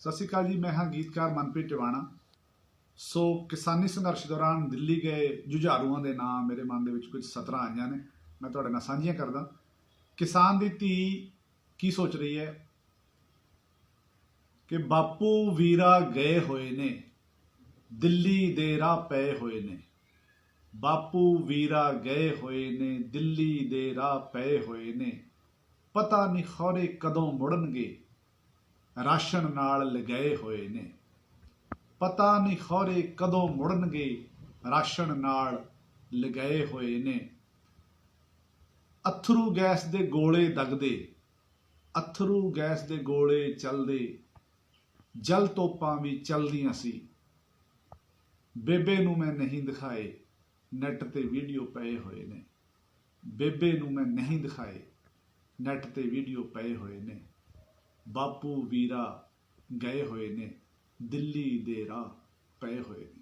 ਸਤਿ ਸ਼੍ਰੀ ਅਕਾਲ ਜੀ, ਮੈਂ ਹਾਂ ਗੀਤਕਾਰ ਮਨਪ੍ਰੀਤ ਟਿਵਾਣਾ। ਸੋ ਕਿਸਾਨੀ ਸੰਘਰਸ਼ ਦੌਰਾਨ ਦਿੱਲੀ ਗਏ ਜੁਝਾਰੂਆਂ ਦੇ ਨਾਮ ਮੇਰੇ ਮਨ ਦੇ ਵਿੱਚ ਕੁਝ ਸਤਰਾਂ ਆਈਆਂ ਨੇ, ਮੈਂ ਤੁਹਾਡੇ ਨਾਲ ਸਾਂਝੀਆਂ ਕਰਦਾ। ਕਿਸਾਨ ਦੀ ਧੀ ਕੀ ਸੋਚ ਰਹੀ ਹੈ? ਕਿ ਬਾਪੂ ਵੀਰਾ ਗਏ ਹੋਏ ਨੇ, ਦਿੱਲੀ ਦੇ ਰਾਹ ਪਏ ਹੋਏ ਨੇ। ਬਾਪੂ ਵੀਰਾ ਗਏ ਹੋਏ ਨੇ, ਦਿੱਲੀ ਦੇ ਰਾਹ ਪਏ ਹੋਏ ਨੇ। ਪਤਾ ਨਹੀਂ ਖੌਰੇ ਕਦੋਂ ਮੁੜਨਗੇ। ਰਾਸ਼ਨ ਨਾਲ ਲਗਾਏ ਹੋਏ ਨੇ। ਪਤਾ ਨਹੀਂ ਖੋਰੇ ਕਦੋਂ ਮੁੜਨਗੇ, ਰਾਸ਼ਨ ਨਾਲ ਲਗਾਏ ਹੋਏ ਨੇ। ਅਥਰੂ ਗੈਸ ਦੇ ਗੋਲੇ ਦਗਦੇ, ਅਥਰੂ ਗੈਸ ਦੇ ਗੋਲੇ ਚੱਲਦੇ, ਜਲ ਤੋਪਾਂ ਵੀ ਚੱਲਦੀਆਂ ਸੀ। ਬੇਬੇ ਨੂੰ ਮੈਂ ਨਹੀਂ ਦਿਖਾਏ, ਨੈਟ ਤੇ ਵੀਡੀਓ ਪਏ ਹੋਏ ਨੇ। ਬੇਬੇ ਨੂੰ ਮੈਂ ਨਹੀਂ ਦਿਖਾਏ, ਨੈਟ ਤੇ ਵੀਡੀਓ ਪਏ ਹੋਏ ਨੇ। ਬਾਪੂ ਵੀਰਾ ਗਏ ਹੋਏ ਨੇ ਦਿੱਲੀ ਦੇ ਰਾਹ ਪਏ ਹੋਏ ਨੇ।